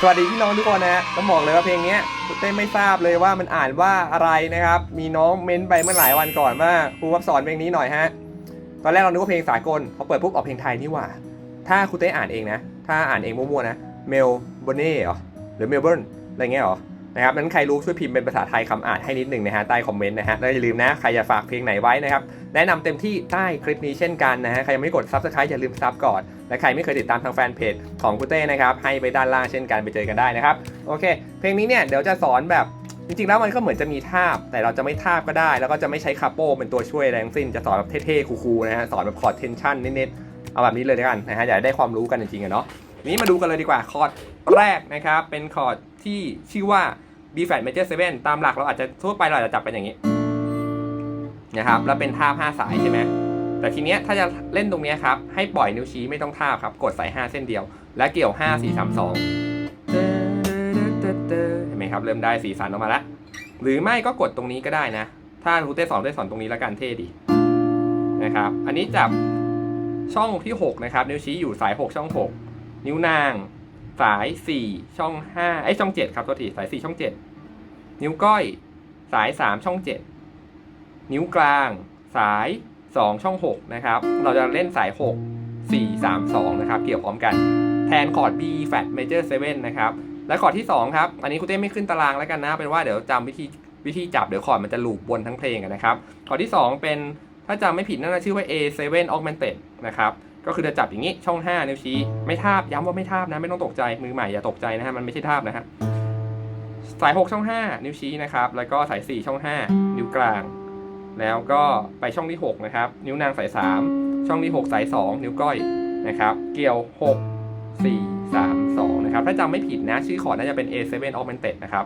สวัสดีพี่น้องทุกคนนะฮะต้องบอกเลยว่าเพลงนี้คุณเต้ไม่ทราบเลยว่ามันอ่านว่าอะไรนะครับ มีน้องเม้นไปเมื่อหลายวันก่อนว่าครูครับสอนเพลงนี้หน่อยฮะ ตอนแรกเรานึกว่าเพลงสากลพอเปิดปุ๊บออกเพลงไทยนี่หว่า ถ้าคุณเต้อ่านเองนะ ถ้าอ่านเองมั่วๆนะ เมลเบเน่เหรอ หรือเมลเบิร์นอะไรเงี้ยหรอ นะครับนั้นใครรู้ช่วยพิมพ์เป็นภาษาไทยคำอ่านให้นิดหนึ่งนะฮะใต้คอมเมนต์นะฮะแล้วอย่าลืมนะใครอยากฝากเพลงไหนไว้นะครับแนะนำเต็มที่ใต้คลิปนี้เช่นกันนะฮะใครยังไม่กด subscribe อย่าลืม sub ก่อนและใครไม่เคยติดตามทางแฟนเพจของคุเต้นะครับให้ไปด้านล่างเช่นกันไปเจอกันได้นะครับโอเค เพลงนี้เนี่ยเดี๋ยวจะสอนแบบจริงๆแล้วมันก็เหมือนจะมีทาบ แต่เราจะไม่ทาบก็ได้ แล้วก็จะไม่ใช้คาโปเป็นตัวช่วยอะไรทั้งสิ้นจะสอนแบบเท่ๆคูลๆนะฮะสอนแบบคอร์ดเทนชั่นนิดๆเอาแบบนี้เลยแล้วกันนะฮะอยากได้ความรู้กันจริงๆอะเนาะนี้มาดูกันเลยดีกว่าคอร์ดแรกนะครับเป็นคอร์ดที่ชื่อว่า B flat major 7ตามหลักเราอาจจะทั่วไปเราอาจจะจับเป็นอย่างนี้นะครับแล้วเป็นท่าบ5สายใช่ไหมแต่ทีเนี้ยถ้าจะเล่นตรงเนี้ยครับให้ปล่อยนิ้วชี้ไม่ต้องท่าครับ กดสาย 5 เส้นเดียว และเกี่ยว 5 4 3 2เห็นไหมครับ เริ่มได้สีสันออกมาแล้ว หรือไม่ก็กดตรงนี้ก็ได้นะ ถ้ารูเต้สอนได้สอนตรงนี้แล้วกันเท่ดีนะครับ อันนี้จับช่องที่ 6 นะครับ นิ้วชี้อยู่สาย 6 ช่อง 6 นิ้วนาง สาย 4 ช่อง5ไอ้ช่อง 7 ครับตัวทีสาย 4 ช่อง 7 นิ้วก้อย สาย 3 ช่อง 7 นิ้วกลาง สาย 2 ช่อง 6 นะครับ เราจะเล่นสาย 6 4 3 2 นะครับ เกี่ยวพร้อมกัน แทนคอร์ด B flat major 7 นะครับ และคอร์ดที่ 2 ครับ อันนี้คุณเต้ไม่ขึ้นตารางแล้วกันนะ เป็นว่าเดี๋ยวจำวิธีวิธีจับเดี๋ยวคอร์ดมันจะลูปวนทั้งเพลงนะครับ คอร์ดที่ 2 เป็นถ้าจำไม่ผิดนั่นนะชื่อว่า A7 augmented นะครับก็คือจะจับอย่างนี้ช่อง 5 นิ้วชี้ ไม่ทาบ ย้ำว่าไม่ทาบนะ ไม่ต้องตกใจมือใหม่อย่าตกใจนะฮะ มันไม่ใช่ทาบนะฮะ สาย 6 ช่อง 5 นิ้วชี้นะครับ แล้วก็สาย 4 ช่อง 5 นิ้วกลาง แล้วก็ไปช่องที่ 6 นะครับ นิ้วนางสาย 3 ช่องที่ 6 สาย 2 นิ้วก้อยนะครับ เกี่ยว 6 4 3 2 นะครับ ถ้าจำไม่ผิดนะ ชื่อคอร์ดน่าจะเป็น A7 augmented นะครับ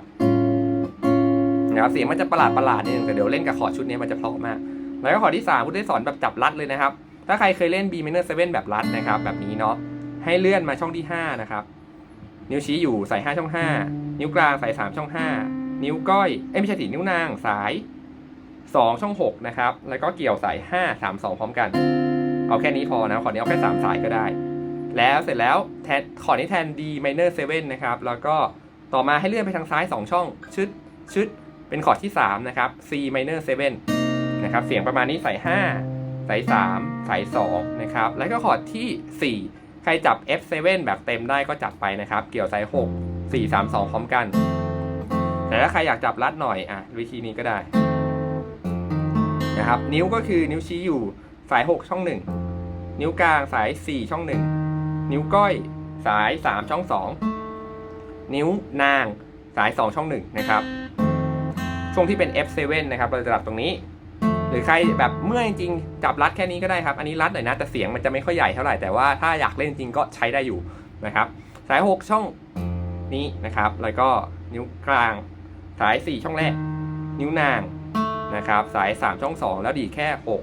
นะครับเสียงมันจะประหลาดประหลาดๆนิดนึงแต่เดี๋ยวเล่นกับคอร์ดชุดนี้มันจะเพราะมาก แล้วก็คอร์ดที่3คุณได้สอนแบบจับรัดเลยนะครับ ถ้าใครเคยเล่น B minor 7แบบรัดนะครับ แบบนี้เนาะให้เลื่อนมาช่องที่ 5 นะครับ นิ้วชี้อยู่สาย 5 ช่อง 5 นิ้วกลางสาย 3 ช่อง 5 นิ้วก้อยเอ้ยไม่ใช่สินิ้วนางสาย 2 ช่อง 6 นะครับ แล้วก็เกี่ยวสาย 5 3 2 พร้อมกัน เอาแค่นี้พอนะ ขอนี้เอาแค่ 3 สายก็ได้ แล้วเสร็จแล้วแทนขอนี้แทน D minor 7 นะครับ แล้วก็ต่อมาให้เลื่อนไปทางซ้าย 2 ช่อง ชึดชึดเป็นคอร์ดที่ 3 นะครับ C minor 7 นะครับ เสียงประมาณนี้สาย5สาย3สาย2นะครับ แล้วก็คอร์ดที่ 4 ใครจับ F7 แบบเต็มได้ก็จับไปนะครับ เกี่ยวสาย6 4 3 2 พร้อมกัน แต่ถ้าใครอยากจับรัดหน่อยอะวิธีนี้ก็ได้นะครับ นิ้วก็คือนิ้วชี้อยู่สาย 6 ช่อง 1 นิ้วกลางสาย 4 ช่อง 1 นิ้วก้อยสาย 3 ช่อง 2 นิ้วนางสาย 2 ช่อง 1 นะครับ ช่วงที่เป็น F7 นะครับ เราจะจับตรงนี้ หรือใครแบบเมื่อจริงๆจับรัดแค่นี้ก็ได้ครับ อันนี้รัดหน่อยนะแต่เสียงมันจะไม่ค่อยใหญ่เท่าไหร่แต่ว่าถ้าอยากเล่นจริงก็ใช้ได้อยู่นะครับ สาย 6 ช่องนี้นะครับ แล้วก็นิ้วกลาง สาย 4 ช่องแรก นิ้วนางนะครับ สาย 3 ช่อง 2 แล้วดีแค่ 6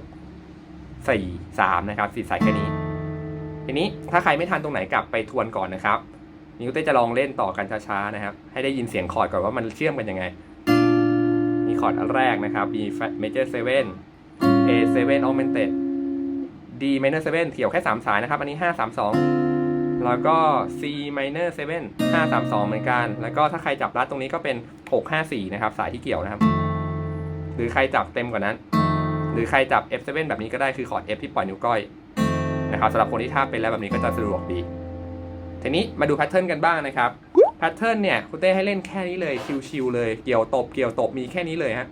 4 3 นะครับสี่สายแค่นี้ ทีนี้ถ้าใครไม่ทันตรงไหนกลับไปทวนก่อนนะครับ นิ้วเต้จะลองเล่นต่อกันช้าๆนะครับ ให้ได้ยินเสียงคอร์ดก่อนว่ามันเชื่อมกันยังไง มีคอร์ดอันแรกนะครับ B major 7 A7 augmented D minor 7เถี่ยวแค่ 3 สายนะครับ อันนี้ 5 3 2 แล้วก็ C minor 7 5 3 2 เหมือนกัน แล้วก็ถ้าใครจับรัดตรงนี้ก็เป็น 6 5 4 นะครับ สายที่เกี่ยวนะครับ หรือใครจับเต็มกว่านั้น หรือใครจับ F7 แบบนี้ก็ได้คือคอร์ด F ที่ปล่อยนิ้วก้อยนะครับสำหรับคนที่ท่าเป็นแล้วแบบนี้ก็จะสะดวกดีทีนี้มาดูแพทเทิร์นกันบ้างนะครับ แพทเทิร์นเนี่ยคุณเต้ให้เล่นแค่นี้เลยชิวๆเลยเกี่ยวตบเกี่ยวตบมีแค่นี้เลยฮะ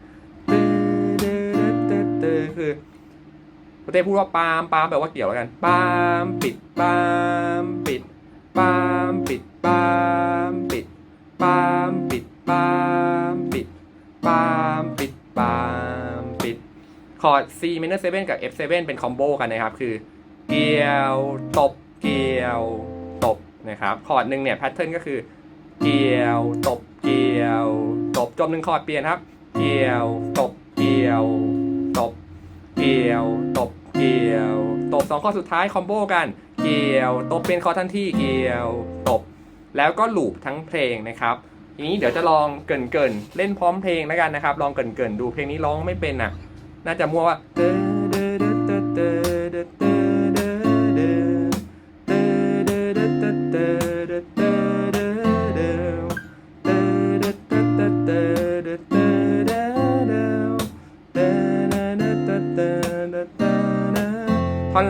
คือคุณเต้พูดว่าปามปามแปลว่าเกี่ยวแล้วกันปามปิดปามปิดปามปิดปามปิดปามปิดปามปิดปามปิดปามปิดคอร์ด C minor 7 กับ F7 เป็นคอมโบกันนะครับ คือ เกี่ยวตบเกี่ยวตบนะครับ คอร์ดหนึ่งเนี่ยแพทเทิร์นก็คือ เกี่ยว ตบ เกี่ยว ตบจบหนึ่งคอร์ดเปลี่ยนครับ เกี่ยว ตบ เกี่ยว ตบ เกี่ยว ตบ เกี่ยว ตบสองข้อสุดท้ายคอมโบกัน เกี่ยว ตบเป็นคอร์ดทันทีเกี่ยว ตบ แล้วก็ลูปทั้งเพลงนะครับทีนี้เดี๋ยวจะลองเกินเกินเล่นพร้อมเพลงแล้วกันนะครับ ลองเกินเกินดูเพลงนี้ร้องไม่เป็นอะ น่าจะมั่วว่านะท่อน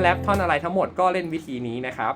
แรปท่อนอะไรทั้งหมดก็เล่นวิธีนี้นะครับ